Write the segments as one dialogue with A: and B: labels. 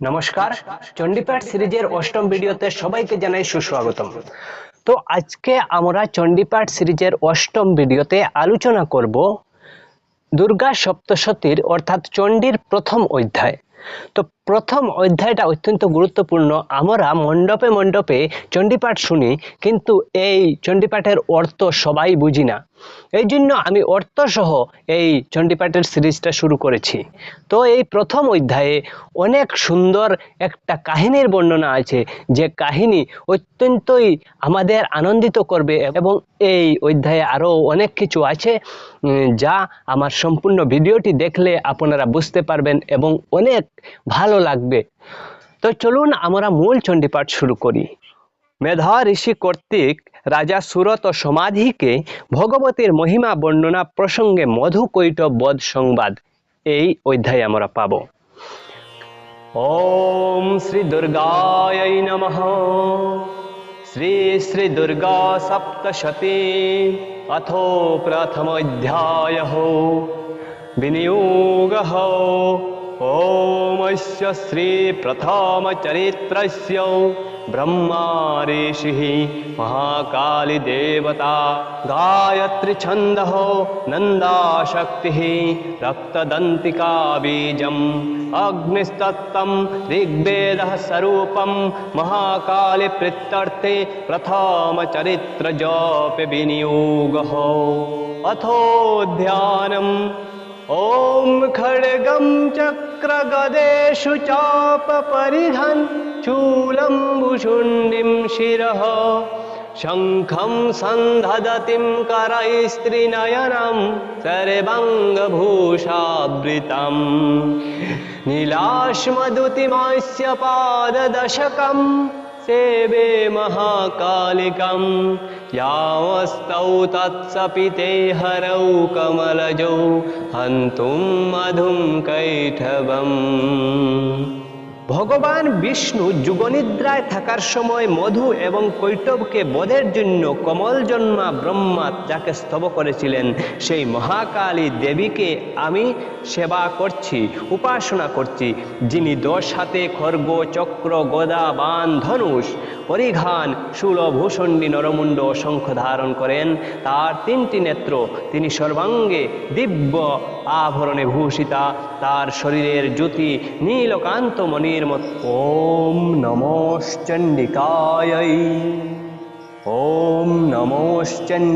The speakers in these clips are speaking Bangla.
A: নমস্কার, চণ্ডীপাঠ সিরিজের অষ্টম ভিডিওতে সবাইকে জানাই সুস্বাগতম। তো আজকে আমরা চণ্ডীপাঠ সিরিজের অষ্টম ভিডিওতে আলোচনা করব দুর্গা সপ্তশতীর, অর্থাৎ চণ্ডীর প্রথম অধ্যায়। তো প্রথম অধ্যায়টা অত্যন্ত গুরুত্বপূর্ণ। আমরা মণ্ডপে মণ্ডপে চণ্ডীপাঠ শুনি, কিন্তু এই চণ্ডীপাঠের অর্থ সবাই বুঝি না। এই জন্য আমি অর্থসহ এই চণ্ডীপাঠের সিরিজটা শুরু করেছি। তো এই প্রথম অধ্যায়ে অনেক সুন্দর একটা কাহিনীর বর্ণনা আছে, যে কাহিনী অত্যন্তই আমাদের আনন্দিত করবে এবং এই অধ্যায়ে আরও অনেক কিছু আছে যা আমার সম্পূর্ণ ভিডিওটি দেখলে আপনারা বুঝতে পারবেন এবং অনেক ভালো লাগবে। তো চলুন আমরা মূল চণ্ডীপাঠ শুরু করি। মেধা ঋষি কর্তৃক রাজা সুরত সমাধিকে ভগবতীর মহিমা বর্ণনা প্রসঙ্গে মধু কৈট বধ সংবাদ। এই অধ্যায়ে আমরা পাব। ওম শ্রী দুর্গায় নমঃ। শ্রী শ্রী দুর্গা সপ্তশতী অথো প্রথমোধ্যায়। বিনিয়োগ श्रीप्रथमचरित्रस्य ब्रह्मा ऋषिः महाकालिदेवता गायत्रीछन्दः नन्दाशक्तिः रक्तदन्तिका बीजम् अग्निस्तत्तं ऋग्वेदः स्वरूपं महाकालिप्रीत्यर्थे प्रथमचरित्रजपे विनियोगः। अथो ध्यानम् ॐ खड्गं चक्रगदेषु चापपरिधन् भुषुण्डिं शिरः। शङ्खं सन्धदतिं करैस्त्रिनयनं सर्वङ्गभूषावृतम् नीलाश्मदुतिमस्य पाददशकं सेवे महाकालिकं यावस्तौ तत्सपिते हरौ कमलजौ। हन्तुं मधुं कैठवम्। ভগবান বিষ্ণু যুগনিদ্রায় থাকার সময় মধু এবং কৈটবকে বধের জন্য কমল জন্মা ব্রহ্মা যাকে স্তব করেছিলেন, সেই মহাকালী দেবীকে আমি সেবা করছি, উপাসনা করছি, যিনি দশ হাতে খর্গ, চক্র, গদা, বান, ধনুষ, পরিঘান, শূলভূষণ্ডী নরমুণ্ড অসংখ্য ধারণ করেন। তার তিনটি নেত্র, তিনি সর্বাঙ্গে দিব্য আভরণে ভূষিতা। তার শরীরের জ্যোতি নীলকান্ত মণির ॐ नमोश्चण्डिकायै। ॐ नमोश्चण्डिकायै।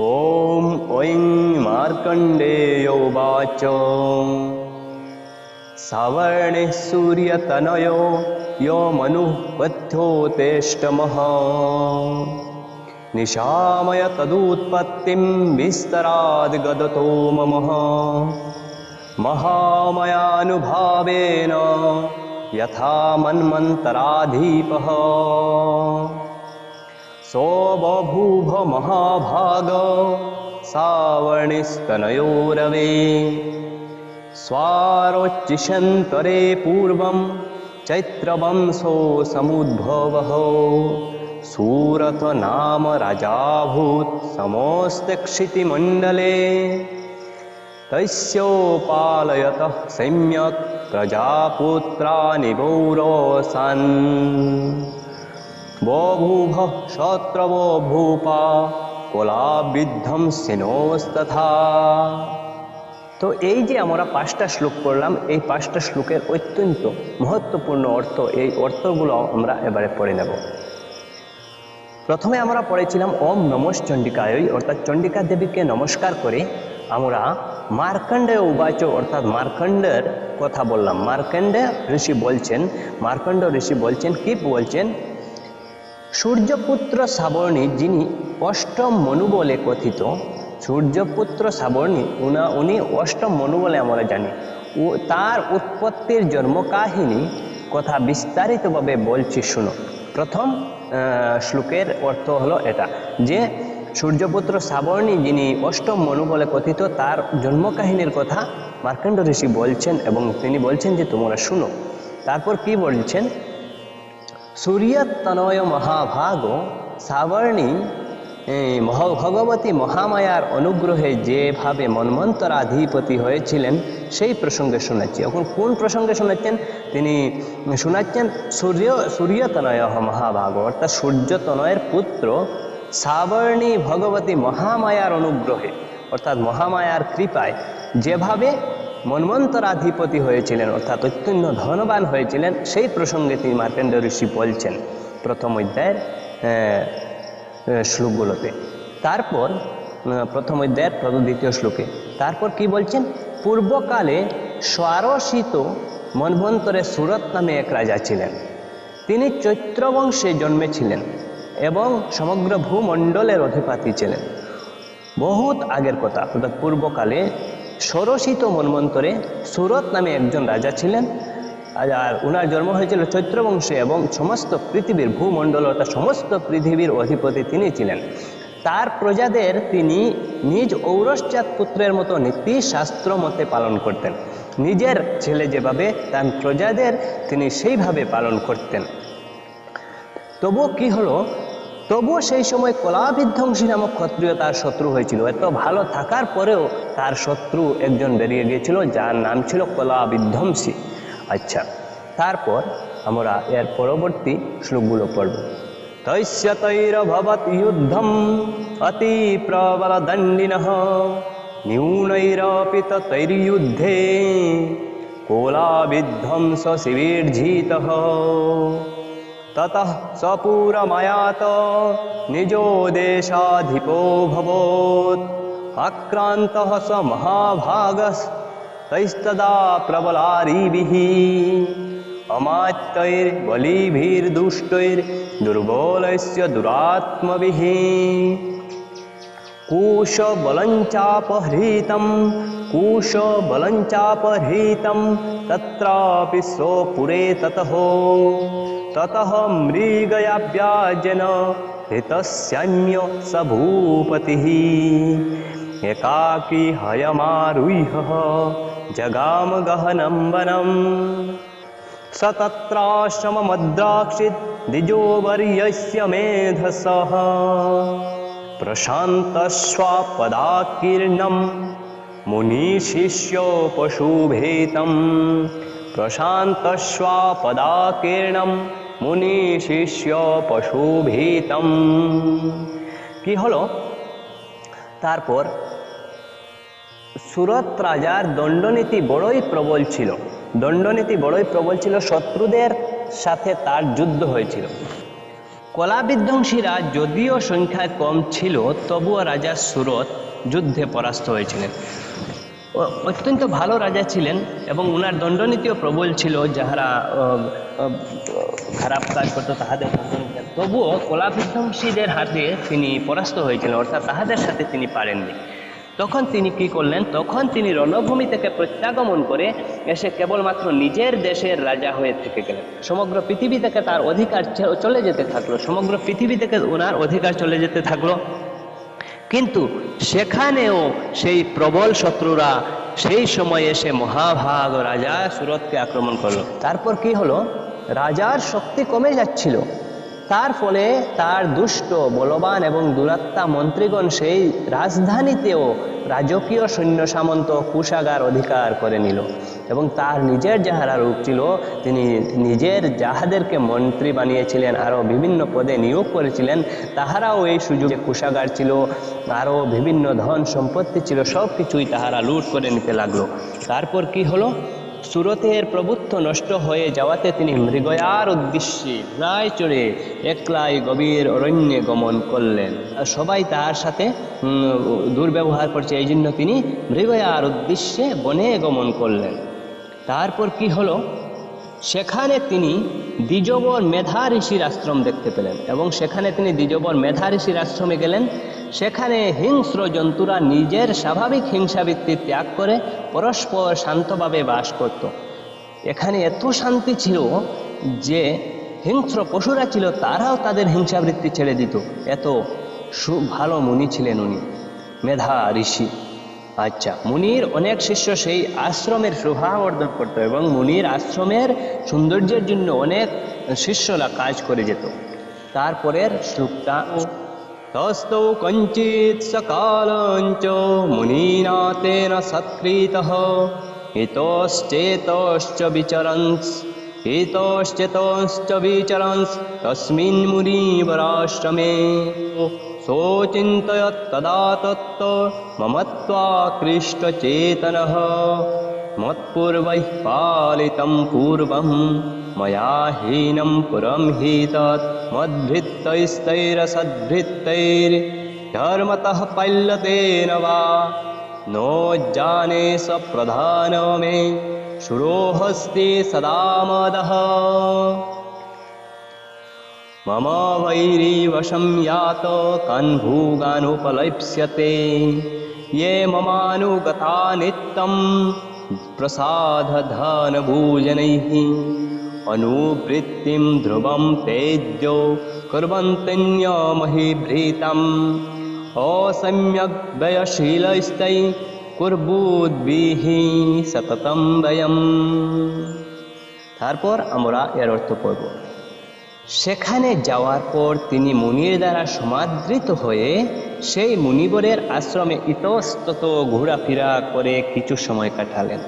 A: ॐ ऐं मार्कण्डेयो वाच। सवर्णिः सूर्यतनयो यो मनुः पथ्योतेष्टमः निशामय तदुत्पत्तिं विस्तराद्गदतो ममः। महामयानुभावेन यथा मन्मन्तराधीपः। सोऽबभूव महाभाग सावर्णिस्तनयोरवे स्वारोच्चिषन्तरे पूर्वं चैत्रवंशो समुद्भवः। सूरत नाम राजाभूत् समोऽस्ते क्षितिमण्डले तस्योपालयतः सम्यक् प्रजापुत्राणि वौरोसन् बभूव शत्रवो भूपा কোলাবিদ্ধম সেনোস্তথা তো এই যে আমরা পাঁচটা শ্লোক পড়লাম এই পাঁচটা শ্লোকের অত্যন্ত মহত্বপূর্ণ অর্থ এই অর্থগুলো আমরা এবারে পড়ে নেব প্রথমে আমরা পড়েছিলাম ওম নমস চণ্ডিকায় অর্থাৎ চণ্ডিকা দেবীকে নমস্কার করে আমরা মার্কণ্ডেয় উবাচ অর্থাৎ মার্কণ্ডের কথা বললাম। মার্কণ্ডে ঋষি বলছেন, মার্কণ্ড ঋষি বলছেন কি বলছেন, সূর্যপুত্র সাবর্ণী, যিনি অষ্টম মনু বলে কথিত, সূর্যপুত্র সাবর্ণী, উনা, উনি অষ্টম মনু বলে আমরা জানি। ও তার উৎপত্তির জন্ম কাহিনী কথা বিস্তারিতভাবে বলছি, শুনো। প্রথম শ্লোকের অর্থ হলো এটা, যে সূর্যপুত্র সাবর্ণী যিনি অষ্টম মনু বলে কথিত, তার জন্ম কাহিনীর কথা মার্কণ্ড ঋষি বলছেন এবং তিনি বলছেন যে, তোমরা শুনো। তারপর কি বলছেন? সূর্যতনয় মহাভাগ সাবর্ণী ভগবতী মহামায়ার অনুগ্রহে যেভাবে মন্মন্তরাধিপতি হয়েছিলেন, সেই প্রসঙ্গে শোনাচ্ছি এখন কোন প্রসঙ্গে শোনাচ্ছেন তিনি শোনাচ্ছেন সূর্য সূর্যতনয় মহাভাগ, অর্থাৎ সূর্যতনয়ের পুত্র সাবর্ণী ভগবতী মহামায়ার অনুগ্রহে, অর্থাৎ মহামায়ার কৃপায়, যেভাবে মন্মন্তরাধিপতি হয়েছিলেন, অর্থাৎ অত্যন্ত ধনবান হয়েছিলেন, সেই প্রসঙ্গে তিনি মার্কেন্ড ঋষি বলছেন প্রথম অধ্যায়ের শ্লোকগুলোতে। তারপর প্রথম অধ্যায়ের প্রথম দ্বিতীয় শ্লোকে, তারপর কি বলছেন? পূর্বকালে স্বারসিত মন্বন্তরে সুরত নামে এক রাজা ছিলেন। তিনি চৈত্রবংশে জন্মেছিলেন। এবং সমগ্র ভূমণ্ডলের অধিপতি ছিলেন। বহুত আগের কথা, অর্থাৎ পূর্বকালে ষোড়শিত মন্বন্তরে সুরত নামে একজন রাজা ছিলেন। আর- ওনার জন্ম হয়েছিল চৈত্রবংশে এবং সমস্ত পৃথিবীর ভূমণ্ডল অর্থাৎ সমস্ত পৃথিবীর অধিপতি তিনি ছিলেন। তার প্রজাদের তিনি নিজ ঔরসজাত পুত্রের মতো নীতি শাস্ত্র মতে পালন করতেন। নিজের ছেলে যেভাবে তার প্রজাদের তিনি সেইভাবে পালন করতেন। তবুও কি হলো? তবুও সেই সময় কলাবিধ্বংসী নামক ক্ষত্রিয় তার শত্রু হয়েছিল। এত ভালো থাকার পরেও তার শত্রু একজন বেরিয়ে গিয়েছিল, যার নাম ছিল কলাবিধ্বংসী। আচ্ছা তারপর আমরা এর পরবর্তী শ্লোকগুলো পড়ব। তৈরভবত যুদ্ধম অতি প্রবল দণ্ডিন ন্যূনৈরপি তৈর্যুদ্ধে কোলাবিধ্বংস শিবির্জিতঃ ततः सपूरमयात निजो देशाधिपोऽभवत् आक्रान्तः स महाभागस्तैस्तदा प्रबलारिभिः। अमात्यैर्बलिभिर्दुष्टैर्दुर्बलस्य दुरात्मभिः कुशबलञ्चापहृतं कुशबलञ्चापहृतं तत्रापि स्वपुरे ततः ततः मृगयाव्याजन हृतस्यान्य स भूपतिः एकाकी हयमारुह्य जगाम गहनं वनम् स तत्राश्रममद्राक्षित् द्विजोवर्यस्य मेधसः प्रशान्तस्वापदाकीर्णं मुनिशिष्यो पशुभेतं প্রশান্তস্বাপদাকীর্ণম মুনি শিষ্য পশুভীতম কি হলো তারপর সুরত রাজার দণ্ডনীতি বড়ই প্রবল ছিল দণ্ডনীতি বড়ই প্রবল ছিল শত্রুদের সাথে তার যুদ্ধ হয়েছিল কলা বিধ্বংসীরা যদিও সংখ্যায় কম ছিল, তবুও রাজা সুরত যুদ্ধে পরাস্ত হয়েছিলেন। অত্যন্ত ভালো রাজা ছিলেন এবং ওনার দণ্ডনীতিও প্রবল ছিল, যাহারা খারাপ কাজ করতো তাহাদের তবুও কলা বিধ্বংসীদের হাতে তিনি পরাস্ত হয়েছিলেন, অর্থাৎ তাহাদের সাথে তিনি পারেননি। তখন তিনি কি করলেন? তখন তিনি রণভূমি থেকে প্রত্যাগমন করে এসে কেবলমাত্র নিজের দেশের রাজা হয়ে থেকে গেলেন। সমগ্র পৃথিবী থেকে তার অধিকার চলে যেতে থাকল। সমগ্র পৃথিবী থেকে ওনার অধিকার চলে যেতে থাকল। কিন্তু সেখানেও সেই প্রবল শত্রুরা সেই সময়ে এসে মহাভাগ রাজা সুরতকে আক্রমণ করল। তারপর কি হলো? রাজার শক্তি কমে যাচ্ছিল। তার ফলে তার দুষ্ট, বলবান এবং দুরাত্মা মন্ত্রীগণ সেই রাজধানীতেও রাজকীয় সৈন্য সামন্ত কুষাগার অধিকার করে নিল এবং তার নিজের যাহারা রূপ ছিল, তিনি নিজের যাহাদেরকে মন্ত্রী বানিয়েছিলেন, আরও বিভিন্ন পদে নিয়োগ করেছিলেন, তাহারাও এই সুযোগে কুষাগার ছিল, আরও বিভিন্ন ধন সম্পত্তি ছিল সব কিছুই তাহারা লুট করে নিতে লাগল। তারপর কি হলো? সুরতের প্রভুত্ব নষ্ট হয়ে যাওয়াতে তিনি মৃগয়ার উদ্দেশ্যে প্রায় চড়ে একলাই গভীর অরণ্যে গমন করলেন। সবাই তার সাথে দুর্ব্যবহার করছে। এই জন্য তিনি মৃগয়ার উদ্দেশ্যে বনে গমন করলেন। তারপর কি হলো? সেখানে তিনি দ্বিজবর মেধা ঋষির আশ্রম দেখতে পেলেন এবং সেখানে তিনি দ্বিজবর মেধা ঋষির আশ্রমে গেলেন। সেখানে হিংস্র জন্তুরা নিজের স্বাভাবিক হিংসাবৃত্তি ত্যাগ করে পরস্পর শান্তভাবে বাস করত। এখানে এত শান্তি ছিল যে হিংস্র পশুরা ছিল, তারাও তাদের হিংসাবৃত্তি ছেড়ে দিত। এত সু, ভালো মুনি ছিলেন উনি, মেধা ঋষি। আচ্ছা মুনির অনেক শিষ্য সেই আশ্রমের শোভা অর্জন করত এবং মুনির আশ্রমের সৌন্দর্যের জন্য অনেক শিষ্যরা কাজ করে যেত। তারপরের শ্লোকটা,
B: তস্তৌ কঞ্চিত সকালঞ্চ মুনিনা তেন সৎকৃত ইতশ্চেতশ্চ বিচরন্স ইতশ্চেতশ্চ বিচরন্স, তস্মিন মুনিবরাশ্রমে सोचिन्तयत् तदा तत्त ममत्वाकृष्टचेतनः मत्पूर्वैः पालितं पूर्वं मया हीनं पुरं हि तत् मद्भृत्तैस्तैरसद्भृत्तैर्धर्मतः पल्यतेन वा। नो जाने स प्रधानो मे। शुरोहस्ति सदा मदः मम वैरीवशं यात कन्भूगानुपलप्स्यते ये ममानुगता नित्यं प्रसादधनभूजनैः अनुवृत्तिं ध्रुवं तेज्यो कुर्वन्त्यन्यमहीभृतम् असम्यग् কুর্বুদ্বিহ সততম বয়ম তারপর আমরা এর অর্থ পড়ব সেখানে যাওয়ার পর তিনি মুনির দ্বারা সমাদৃত হয়ে সেই মুনিবরের আশ্রমে ইতস্তত ঘোরাফেরা করে কিছু সময় কাটালেন।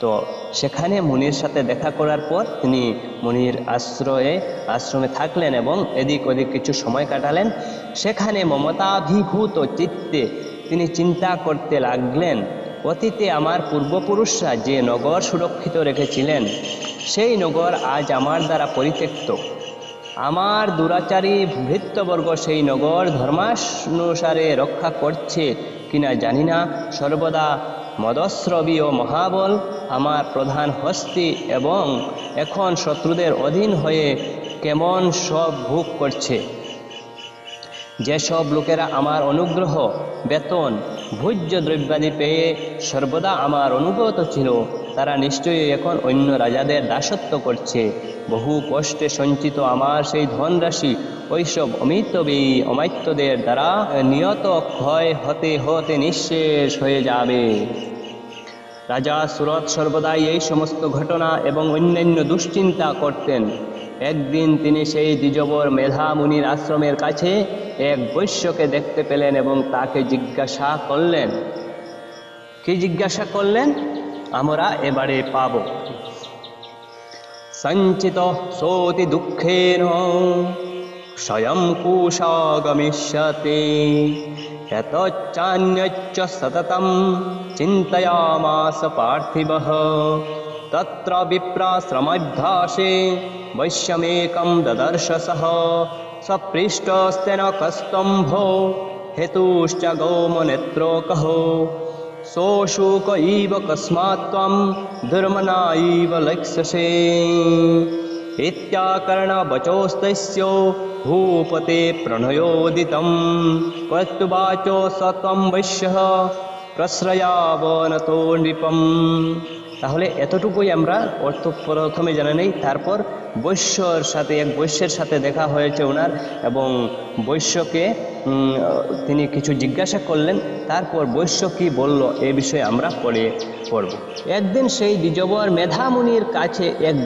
B: তো সেখানে মুনির সাথে দেখা করার পর তিনি মুনির আশ্রয়ে, আশ্রমে থাকলেন এবং এদিক ওদিক কিছু সময় কাটালেন। সেখানে মমতাভিভূত চিত্তে তিনি চিন্তা করতে লাগলেন, অতীতে আমার পূর্বপুরুষরা যে নগর সুরক্ষিত রেখেছিলেন, সেই নগর আজ আমার দ্বারা পরিত্যক্ত। আমার দুরাচারী ভৃত্যবর্গ সেই নগর ধর্মানুসারে রক্ষা করছে কিনা জানি না। সর্বদা মদস্রবী ও মহাবল আমার প্রধান হস্তি এবং এখন শত্রুদের অধীন হয়ে কেমন সব ভোগ করছে। যেসব লোকেরা আমার অনুগ্রহ, বেতন, ভোজ্য দ্রব্যাদি পেয়ে সর্বদা আমার অনুগত ছিল, তারা নিশ্চয়ই এখন অন্য রাজাদের দাসত্ব করছে। বহু কষ্টে সঞ্চিত আমার সেই ধনরাশি ওইসব অমিতবী অমাত্যদের দ্বারা নিয়ত ক্ষয় হতে হতে নিঃশেষ হয়ে যাবে। রাজা সুরত সর্বদাই এই সমস্ত ঘটনা এবং অন্যান্য দুশ্চিন্তা করতেন। একদিন তিনি সেই দ্বিজবর মেধা মুনির আশ্রমের কাছে এক বৈশ্যকে দেখতে পেলেন এবং তাকে জিজ্ঞাসা করলেন, কি জিজ্ঞাসা করলেন? আমরা এবারে পাব। সঞ্চিত সৌতি দুঃখের স্বয়ং এত চান্য সততম চিন্তয়ামাস পার্থিব। तत्र विप्राश्रमभ्यासे वैश्यमेकं ददर्शसः सपृष्टस्त्य न कस्तम्भो हेतुश्च गोमनेत्रोकहो सोऽशोक इव कस्मात् त्वं दुर्मना इव लक्ष्यसे। इत्याकर्णवचोस्तस्यो भूपते प्रणयोदितं। कर्तुवाचो स त्वं वैश्यः प्रश्रयावनतो नृपम् তাহলে এতটুকুই আমরা অর্থ প্রথমে জানা নেই, তারপর বৈশ্যর সাথে, এক বৈশ্যের সাথে দেখা হয়েছে ওনার এবং বৈশ্যকে তিনি কিছু জিজ্ঞাসা করলেন, তারপর বৈশ্য কি বলল এ বিষয়ে আমরা পড়ে পড়ব। একদিন সেই দ্বিজবর মেধামুনির কাছে এক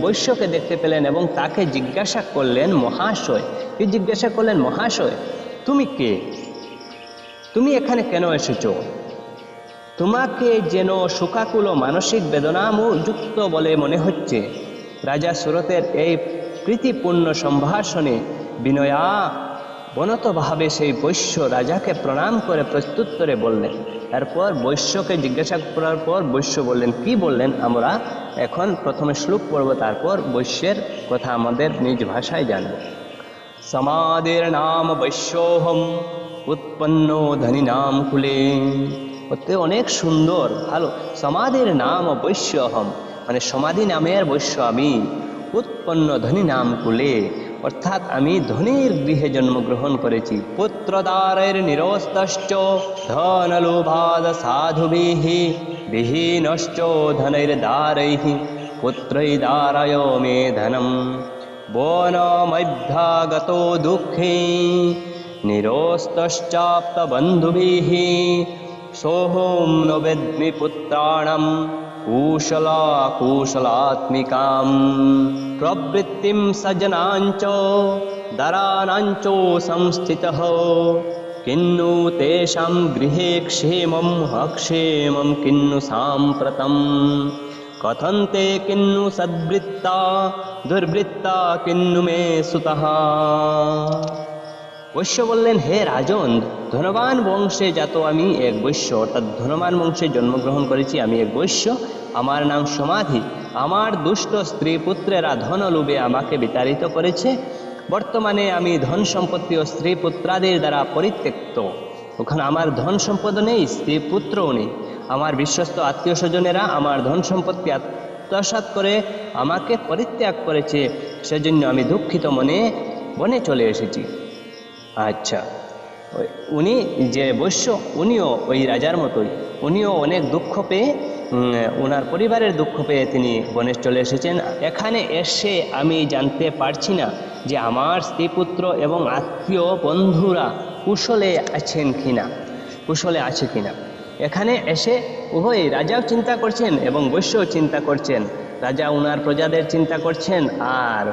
B: বৈশ্যকে দেখতে পেলেন এবং তাকে জিজ্ঞাসা করলেন, মহাশয়? কি জিজ্ঞাসা করলেন, মহাশয়, তুমি কে? তুমি এখানে কেন এসেছ? তোমাকে যেন শোকাকুল মানসিক বেদনামযুক্ত বলে মনে হচ্ছে। রাজা সুরতের এই প্রীতিপূর্ণ সম্ভাষণে বিনয়া বনতভাবে সেই বৈশ্য রাজাকে প্রণাম করে প্রত্যুত্তরে বললেন, তারপর বৈশ্যকে জিজ্ঞাসা করার পর বৈশ্য বললেন, কি বললেন আমরা? এখন প্রথমে শ্লোক পড়ব, তারপর বৈশ্যের কথা আমাদের নিজ ভাষায় জানব। সমাদের নাম বৈশ্যহম, উৎপন্ন ধনী নাম কুলে। ওতে অনেক সুন্দর, ভালো। সমাধির নাম বৈশ্যহম মানে সমাধি নামের বৈশ্য আমি। উৎপন্ন ধনী নাম কুলে, অর্থাৎ আমি ধনীর গৃহে জন্মগ্রহণ করেছি। পুত্রদারের নিরস্তশ্চ, ধনলোভাদ সাধুবিহ, বিহীনশ্চ ধনৈর্দারৈः পুত্রৈ দারায় মে ধনম। বনমভ্যাগতো দুঃখে নিরস্তশ্চাপ্তবন্ধুভিः सोऽहं न वेद्मि पुत्राणम् कुशलाकुशलात्मिकां प्रवृत्तिं सजनाञ्च दरानाञ्चोसंस्थितः किन्नु तेषां गृहे क्षेमं हक्षेमं किन्नु साम्प्रतं। कथन्ते किन्नु सद्वृत्ता दुर्वृत्ता किन्नु मे सुतः। বৈশ্য বললেন, হে রাজন ধনবান বংশে যাত আমি এক বৈশ্য, অর্থাৎ ধনবান বংশে জন্মগ্রহণ করেছি আমি এক বৈশ্য, আমার নাম সমাধি। আমার দুষ্ট স্ত্রী পুত্রেরা ধন লোভে আমাকে বিতাড়িত করেছে। বর্তমানে আমি ধন সম্পত্তি ও স্ত্রী পুত্রাদের দ্বারা পরিত্যক্ত। ওখানে আমার ধন সম্পদ নেই, স্ত্রী পুত্রও নেই। আমার বিশ্বস্ত আত্মীয় স্বজনেরা আমার ধন সম্পত্তি আত্মসাৎ করে আমাকে পরিত্যাগ করেছে। সেজন্য আমি দুঃখিত মনে, বনে চলে এসেছি। আচ্ছা। উনি যে বৈশ্য, উনিও ওই রাজার মতোই। উনিও অনেক দুঃখ পেয়ে ওনার পরিবারের দুঃখ পেয়ে তিনি বনে চলে এসেছেন। এখানে এসে আমি জানতে পারছি না যে আমার স্ত্রীপুত্র এবং আত্মীয় বন্ধুরা কুশলে আছেন কিনা, কুশলে আছে কিনা। এখানে এসে উভয় রাজাও চিন্তা করছেন এবং বৈশ্যও চিন্তা করছেন। রাজা উনার প্রজাদের চিন্তা করছেন আর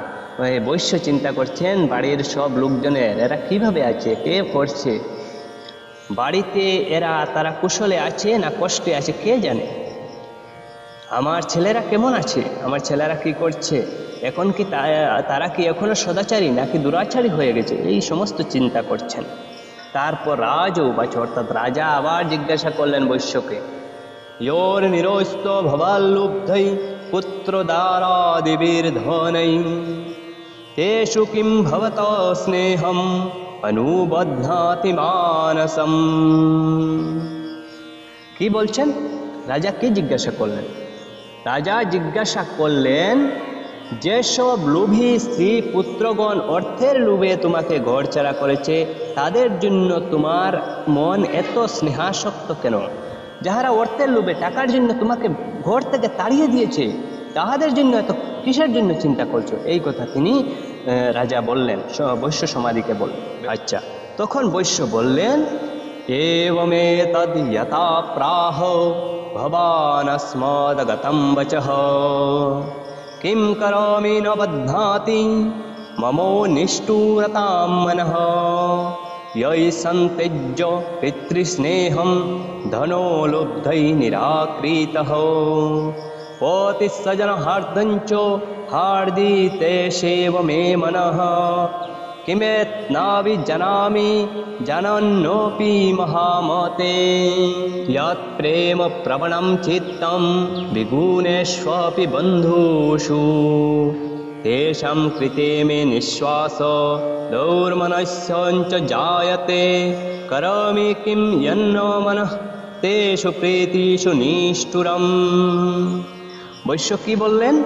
B: বৈশ্য চিন্তা করছেন, বাড়ির সব লোকজনের। এরা কীভাবে আছে? কে করছে বাড়িতে এরা তারা কুশলে আছে না কষ্টে আছে, কে জানে? আমার ছেলেরা কেমন আছে? আমার ছেলেরা কি করছে? এখন কি তারা কি এখনও সদাচারী নাকি দুরাচারী হয়ে গেছে? এই সমস্ত চিন্তা করছেন। তারপর রাজ উপাচ অর্থাৎ রাজা আবার জিজ্ঞাসা করলেন বৈশ্যকে, ইয়োর নিরস্ত ভবাল্লুব্ধই পুত্র দ্বারা দেবীর ধনই तेषु किं भवतो स्नेहम् अनुबध्नाति মানসম কি বলছেন রাজা কি জিজ্ঞাসা করলেন রাজা জিজ্ঞাসা করলেন যেসব লোভী স্ত্রী পুত্রগণ অর্থের লোভে তোমাকে ঘরছাড়া করেছে তাদের জন্য তোমার মন এত স্নেহাসক্ত কেন যাহারা অর্থের লোভে টাকার জন্য তোমাকে ঘর থেকে তাড়িয়ে দিয়েছে তাহাদের জন্য এত কিসের জন্য চিন্তা করছো এই কথা তিনি আহ, রাজা বললেন বৈশ্য সমাধিকে বললেন আচ্ছা তখন বৈশ্য বললেন এমে তদ্যতা প্রাহ ভবানস্মদগতম বচহ কিম করমি নবধ্নাতি মমো নিষ্ঠুরতাম মনঃ यै सन्त्यज्य पितृस्नेहं धनो लुब्धै निराक्रीतः पतिस्सजनहार्दञ्च সজন হার্দঞ্চ হার্দিতে সেব মে মনঃ কিমেত্নাবিজানামি জানন্নোপি মহামতে यत् प्रेम प्रवणं चित्तं विगुणेष्वपि बन्धुषु तेषां कृते मे निःश्वास दौर्मनस्यञ्च जायते करोमि किं यन्न मनः तेषु प्रीतिषु নিষ্ঠুরম বৈশ্য কি বললেন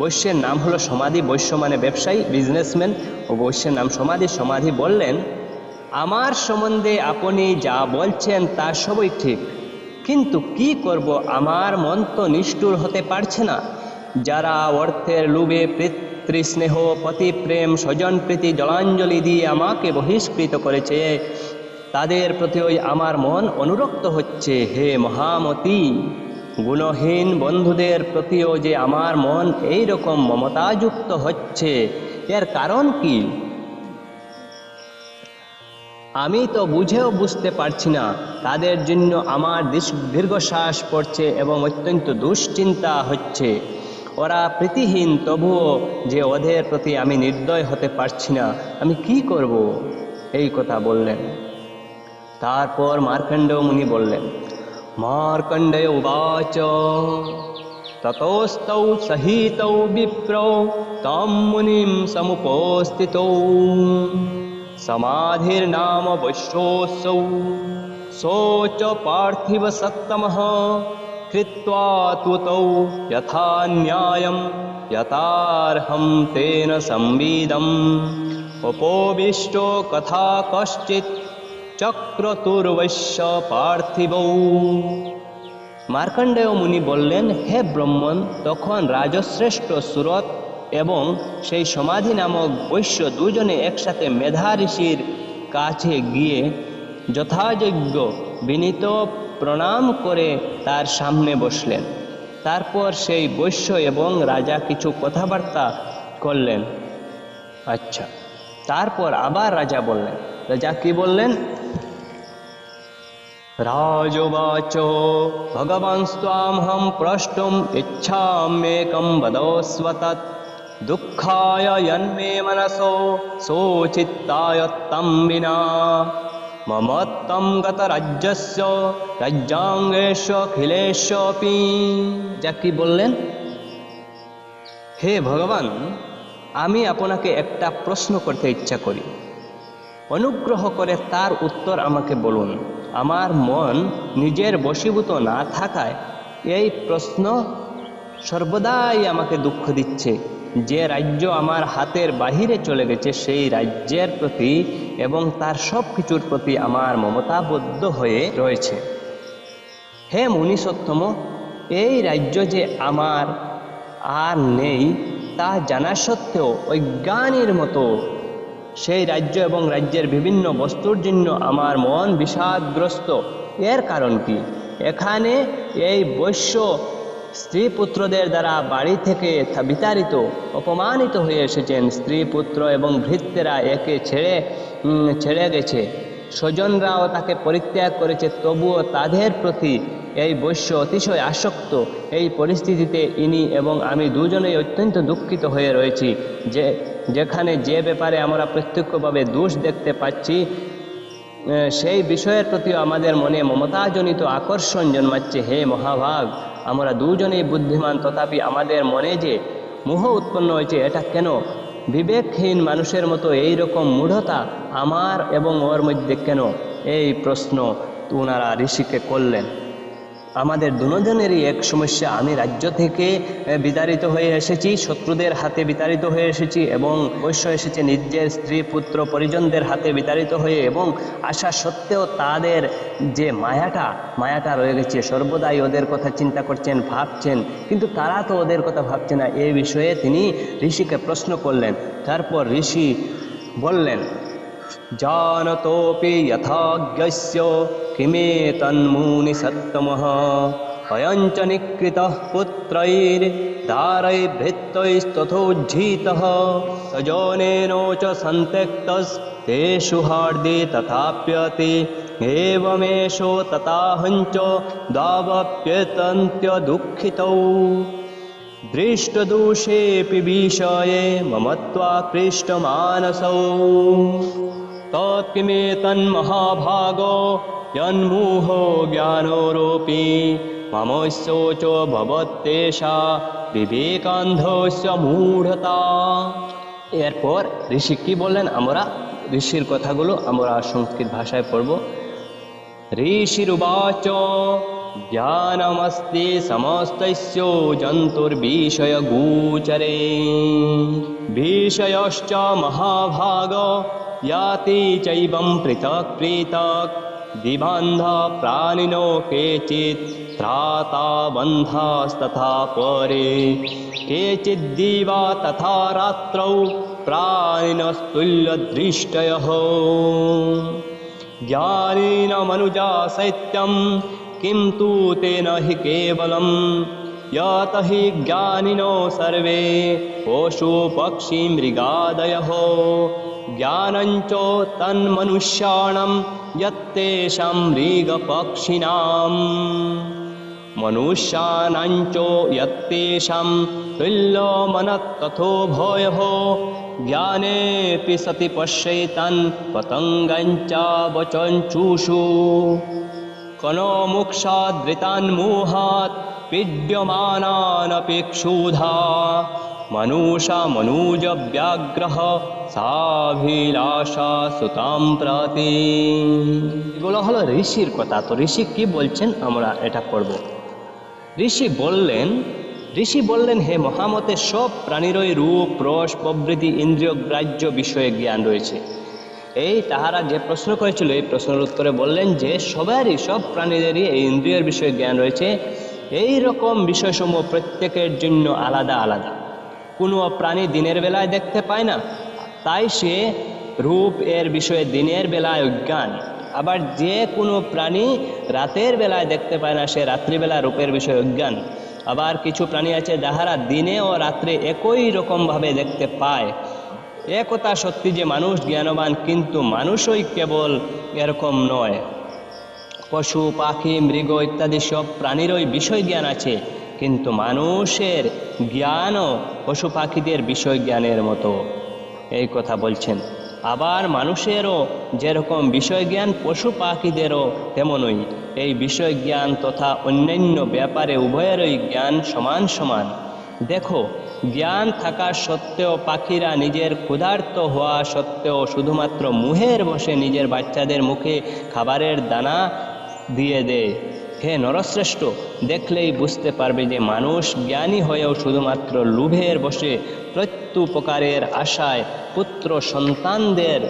B: বৈশ্যের নাম হলো সমাধি বৈশ্য মানে ব্যবসায়ী বিজনেসম্যান ও বৈশ্যের নাম সমাধি সমাধি বললেন, আমার সম্বন্ধে আপনি যা বলছেন তা সবই ঠিক, কিন্তু কি করব আমার মন তো নিষ্ঠুর হতে পারছে না। যারা অর্থের লোভে পিতৃস্নেহ পতিপ্রেম স্বজনপ্রীতি জলাঞ্জলি দিয়ে আমাকে বহিষ্কৃত করেছে, তাদের প্রতি ওই আমার মন অনুরক্ত হচ্ছে, হে মহামতি। গুণহীন বন্ধুদের প্রতিও যে আমার মন এই রকম মমতাযুক্ত হচ্ছে, এর কারণ কি? আমি তো বুঝেও বুঝতে পারছি না, তাদের জন্য আমার দীর্ঘ- দীর্ঘশ্বাস পড়ছে এবং অত্যন্ত দুশ্চিন্তা হচ্ছে। ওরা প্রীতিহীন, তবুও যে ওদের প্রতি আমি নির্দয় হতে পারছি না, আমি কি করব? এই কথা বললেন। তারপর মার্কণ্ড মুনি বললেন मार्कण्डय उवाच। ततोऽस्तौ सहितौ विप्रौ तां मुनिं समुपोऽस्थितौ समाधिर्नामवश्रोऽसौ शो च पार्थिवसत्तमः कृत्वा त्वतौ यथा न्यायं यथार्हं तेन संविदम्। उपोविष्टो कथा कश्चित् চক্রতুর্বৈশ্য পার্থিবৌ। মার্কণ্ডেয় মুনি বললেন হে ব্রহ্মণ তখন রাজশ্রেষ্ঠ সুরত এবং সেই সমাধি নামক বৈশ্য দুজনে একসাথে মেধা ঋষির কাছে গিয়ে যথাযোগ্য বিনীত প্রণাম করে তার সামনে বসলেন। তারপর সেই বৈশ্য এবং রাজা কিছু কথাবার্তা করলেন। আচ্ছা। তারপর আবার রাজা বললেন রাজা কি বললেন? রাজোবাচ ভগবান্স্ত্বামহম প্রষ্টুম ইচ্ছাম্যেকম বদস্ব তৎ দুঃখায় यन्मे मनसो सोचित्ताय तं विना मम तं गतराज्यस्य রাজ্যাঙ্গেশ্বখিলেশ্বপি যা কি বললেন হে ভগবান আমি আপনাকে একটা প্রশ্ন করতে ইচ্ছা করি অনুগ্রহ করে তার উত্তর আমাকে বলুন আমার মন নিজের বশীভূত না থাকায় এই প্রশ্ন সর্বদাই আমাকে দুঃখ দিচ্ছে। যে রাজ্য আমার হাতের বাহিরে চলে গেছে, সেই রাজ্যের প্রতি এবং তার সব কিছুর প্রতি আমার মমতাবদ্ধ হয়ে রয়েছে। হে মুনিসত্তম এই রাজ্য যে আমার আর নেই, তা জানা সত্ত্বেও অজ্ঞানীর মতো সেই রাজ্য এবং রাজ্যের বিভিন্ন বস্তুর জন্য আমার মন বিষাদগ্রস্ত। এর কারণ কি? এখানে এই বৈশ্য স্ত্রী পুত্রদের দ্বারা বাড়ি থেকে বিতাড়িত, অপমানিত হয়ে এসেছেন স্ত্রী পুত্র এবং ভৃত্যেরা একে ছেড়ে ছেড়ে গেছে। স্বজনরাও তাকে পরিত্যাগ করেছে, তবুও তাদের প্রতি এই বৈশ্য অতিশয় আসক্ত। এই পরিস্থিতিতে ইনি এবং আমি দুজনেই অত্যন্ত দুঃখিত হয়ে রয়েছি যে যেখানে যে ব্যাপারে আমরা প্রত্যক্ষভাবে দোষ দেখতে পাচ্ছি সেই বিষয়ের প্রতিও আমাদের মনে মমতাজনিত আকর্ষণ জন্মাচ্ছে। হে মহাভাগ, আমরা দুজনেই বুদ্ধিমান, তথাপি আমাদের মনে যে মোহ উৎপন্ন হয়েছে, এটা কেন? বিবেকহীন মানুষের মতো এই রকম মূঢ়তা আমার এবং ওর মধ্যে কেন? এই প্রশ্ন ওনারা ঋষিকে করলেন। আমাদের দুজনেরই এক সমস্যা। আমি রাজ্য থেকে বিতাড়িত হয়ে এসেছি, শত্রুদের হাতে বিতাড়িত হয়ে এসেছি এবং বৈশ্য এসেছে নিজের স্ত্রী, পুত্র, পরিজনদের হাতে বিতাড়িত হয়ে এবং আসা সত্ত্বেও তাদের যে মায়াটা মায়াটা রয়ে গেছে। সর্বদাই ওদের কথা চিন্তা করছেন, ভাবছেন, কিন্তু তারা তো ওদের কথা ভাবছে না। এ বিষয়ে তিনি ঋষিকে প্রশ্ন করলেন। তারপর ঋষি বললেন जानतोऽपि यथाज्ञस्य किमेतन्मूनि सत्तमः अयं च निकृतः पुत्रैर्दारैर्भृत्तैस्तथोज्झितः सजनेनो च सन्त्यक्तस्तेषु हार्दे तथाप्यति। एवमेषो तथाहञ्च दावप्यतन्त्यदुःखितौ दृष्टदोषेऽपि विषये मम त्वाकृष्टमानसौ तत्किमेतन्महाभागो यन्मूहो ज्ञानोरोपि मम शोचो भवत्तेषा বিবেকান্ধস্য মূঢ়তা এরপর ঋষি কি বললেন আমরা ঋষির কথাগুলো আমরা সংস্কৃত ভাষায় পড়ব ऋषिरुवाच ज्ञानमस्ति समस्तस्य जन्तुर्विषयगोचरे विषयश्च महाभाग याति चैवं पृथक् पृथक् दिबन्धा प्राणिनो केचित् त्राता बन्धास्तथा परे। केचिद्दिवा तथा रात्रौ प्राणिनस्तुल्यदृष्टयः। ज्ञानेनमनुजा शैत्यं किं तु तेन हि केवलं? यत हि ज्ञानिनो सर्वे पशुपक्षी मृगादयः ज्ञानञ्च तन्मनुष्याणां यत्तेषां मृगपक्षिणाम्। मनुष्याणाञ्च यत्तेषां तुल्यमनस्तथो भयः ज्ञानेऽपि सति पश्येतान् पतङ्गञ्च वचञ्चूषु কনো মুক্ষাদ্বৃতান্মোহাৎ পীড্যমানানপি ক্ষুধা মনুষা মনুজ ব্যাগ্রহ সাভিলাষা সুতাম প্রতি এগুলো হলো ঋষির কথা তো ঋষি কি বলছেন আমরা এটা করব ঋষি বললেন ঋষি বললেন হে মহামতে সব প্রাণীরই রূপ রস প্রভৃতি ইন্দ্রিয় গ্রাহ্য বিষয়ে জ্ঞান রয়েছে এই তাহারা যে প্রশ্ন করেছিল, এই প্রশ্নের উত্তরে বললেন যে, সবারই, সব প্রাণীদেরই এই ইন্দ্রিয়ের বিষয়ে জ্ঞান রয়েছে। এই রকম বিষয়সমূহ প্রত্যেকের জন্য আলাদা আলাদা। কোনো প্রাণী দিনের বেলায় দেখতে পায় না, তাই সে রূপ এর বিষয়ে দিনের বেলায় অজ্ঞান আবার যে কোনো প্রাণী রাতের বেলায় দেখতে পায় না, সে রাত্রিবেলা রূপের বিষয়ে অজ্ঞান আবার কিছু প্রাণী আছে, যাহারা দিনে ও রাত্রে একই রকমভাবে দেখতে পায়। একথা সত্যি যে মানুষ জ্ঞানবান, কিন্তু মানুষই কেবল এরকম নয়। পশু, পাখি, মৃগ ইত্যাদি সব প্রাণীরই বিষয় জ্ঞান আছে, কিন্তু মানুষের জ্ঞানও পশু পাখিদের বিষয় জ্ঞানের মতো। এই কথা বলছেন। আবার মানুষেরও যেরকম বিষয় জ্ঞান পশু পাখিদেরও তেমনই। এই বিষয় জ্ঞান তথা অন্যান্য ব্যাপারে উভয়েরই জ্ঞান সমান সমান। দেখো জ্ঞান থাকা সত্ত্বেও পাখিরা নিজের ক্ষুধার্ত হওয়া সত্ত্বেও শুধুমাত্র মুহের বসে নিজের বাচ্চাদের মুখে খাবারের দানা দিয়ে দেয়। হে নরশ্রেষ্ঠ, দেখলেই বুঝতে পারবে যে মানুষ জ্ঞানী হয়েও শুধুমাত্র লোভের বসে প্রত্যুপকারের আশায় পুত্র সন্তানদের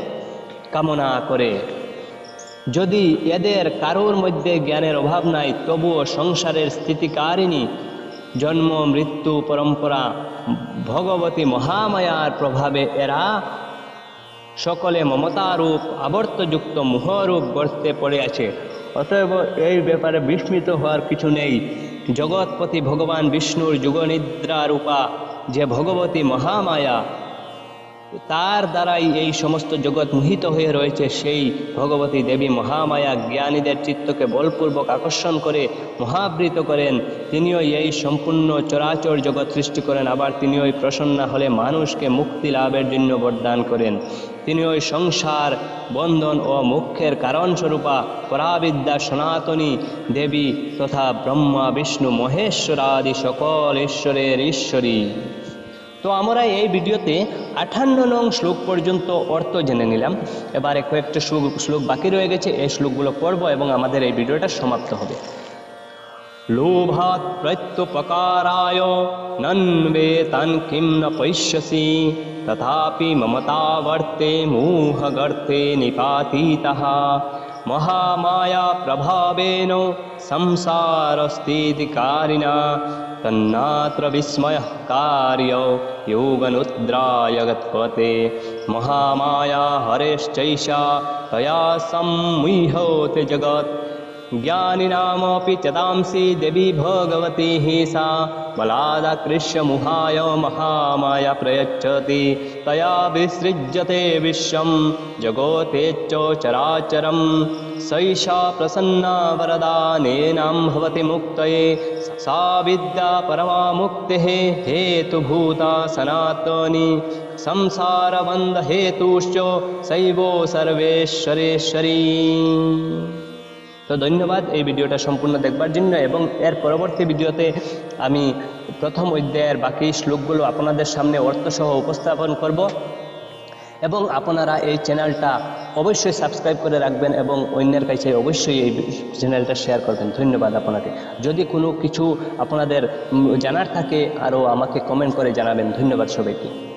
B: কামনা করে। যদি এদের কারোর মধ্যে জ্ঞানের অভাব নাই, তবুও সংসারের স্থিতিকারিণী জন্ম, মৃত্যু, পরম্পরা, ভগবতী মহামায়ার প্রভাবে এরা সকলে মমতারূপ, আবর্তযুক্ত মোহরূপ গর্তে পড়ে আছে। অতএব এই ব্যাপারে বিস্মিত হওয়ার কিছু নেই। জগৎপতি ভগবান বিষ্ণুর যুগনিদ্রা রূপা যে ভগবতী মহামায়া তার দ্বারাই এই সমস্ত জগৎ মোহিত হয়ে রয়েছে। সেই ভগবতী দেবী মহামায়া জ্ঞানীদের চিত্তকে বলপূর্বক আকর্ষণ করে মহাবৃত করেন। তিনিও এই সম্পূর্ণ চরাচর জগৎ সৃষ্টি করেন। আবার তিনি ওই প্রসন্না হলে মানুষকে মুক্তি লাভের জন্য বরদান করেন। তিনি ওই সংসার, বন্ধন ও মুখ্যের কারণস্বরূপা পরাবিদ্যা সনাতনী দেবী তথা ব্রহ্মা, বিষ্ণু মহেশ্বরাদি সকল ঈশ্বরের ঈশ্বরী। তো আমরা এই ভিডিওতে আঠান্ন নং শ্লোক পর্যন্ত অর্থ জেনে নিলাম। এবারে কয়েকটা শ্লোক শ্লোক বাকি রয়ে গেছে, এই শ্লোকগুলো পড়ব এবং আমাদের এই ভিডিওটা সমাপ্ত হবে। লোভাত প্রত্যুপকারায় নন্বে তন কিম ন পৈষ্যসি, তথাপি মমতা বর্তে মোহগর্তে নিপাতিতः। মহামায়া প্রভাবেন, সংসারস্থিতিকারিণা तन्नात्रविस्मयः कार्य योगनुद्राय गत्वा महामाया हरेश्चैषा तया संमुह्योति जगत्। ज्ञानिनामपि चदांसि देवी भगवती हि सा। बलादकृष्यमुहाय महामाया प्रयच्छति। तया विसृज्यते विश्वं। जगोतेच्चराचरं सैषा प्रसन्ना वरदानेनां भवति मुक्तये। सा विद्या परमामुक्तिः সংসার বন্ধ संसारबन्धहेतुश्च শৈব সর্বেশ্বরেশ্বরী তো ধন্যবাদ এই ভিডিওটা সম্পূর্ণ দেখবার জন্য এবং এর পরবর্তী ভিডিওতে আমি প্রথম অধ্যায়ের বাকি শ্লোকগুলো আপনাদের সামনে অর্থসহ উপস্থাপন করব। এবং আপনারা এই চ্যানেলটা অবশ্যই সাবস্ক্রাইব করে রাখবেন এবং অন্যের কাছে অবশ্যই এই চ্যানেলটা শেয়ার করবেন। ধন্যবাদ আপনাকে। যদি কোনো কিছু আপনাদের জানার থাকে, আরও আমাকে কমেন্ট করে জানাবেন। ধন্যবাদ সবাইকে।